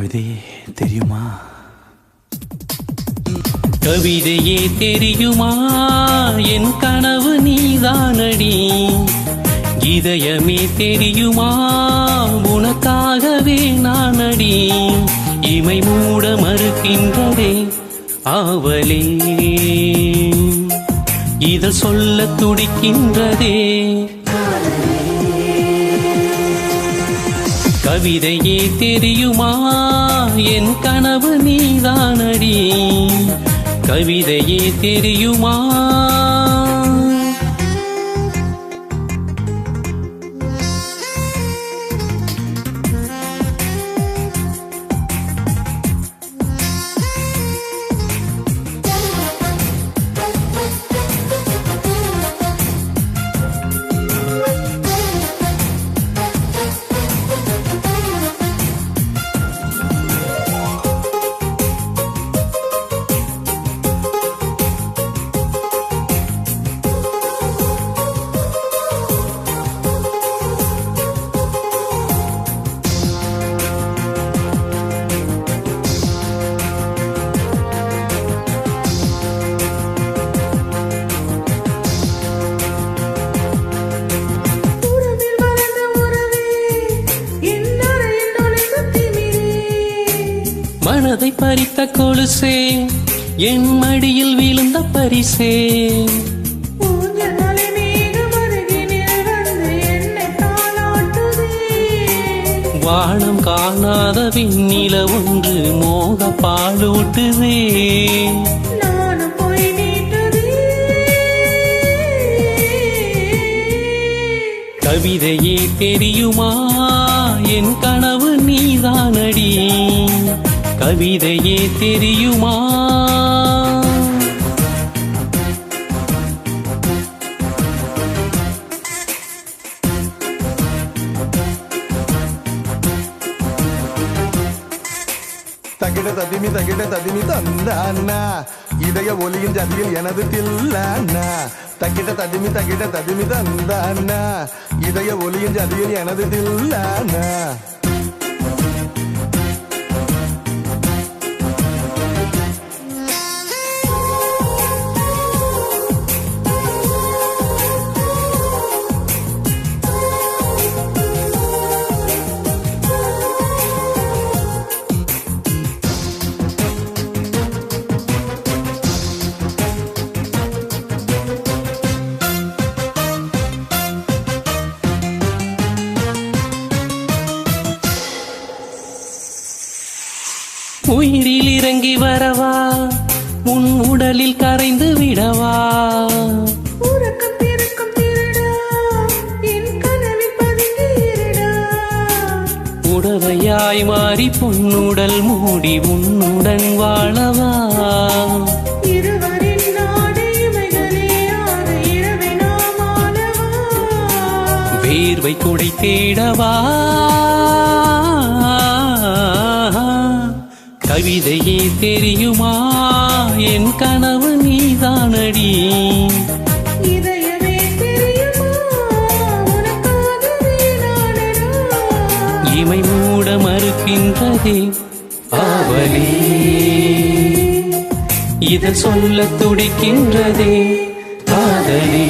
கவிதையே தெரியுமா? கவிதையே தெரியுமா? என் கனவு நீதானடி. இதயமே தெரியுமா? உனக்காகவே நானடி. இமை மூட மறுக்கின்றதே ஆவலே. இதழ் சொல்ல துடிக்கின்றதே. கவிதையே தெரியுமா? என் கனவு நீதானடி. கவிதையே தெரியுமா? மனதை பறித்த கொலுசே என் மடியில் விழுந்த பரிசே. வானம் காணாத விண்ணில ஒன்று மோக பாலூட்டுதே. கவிதையே தெரியுமா? என் கனவு நீதானடி. கவிதையே தெரியுமா? தகிட ததிமி தகிட ததிமி தந்தானா இதய ஒலியின் ஜதியில் எனது தில்லானா தகிட ததிமி தகிட ததிமி தந்தானா இதய ஒலியின் ஜதியில் எனது தில்லானா உயிரில் இறங்கி வரவா? உன் உடலில் கரைந்து விடவா? உடவையாய் மாறி பொன்னுடல் மூடி உன்னுடன் வாழவா? வேர்வை குடை தேடவா? கவிதையே தெரியுமா? என் கனவு நீதானடி. இமை மூட மறுக்கின்றதே ஆவலே இதழ் சொல்ல துடிக்கின்றதே காதலே.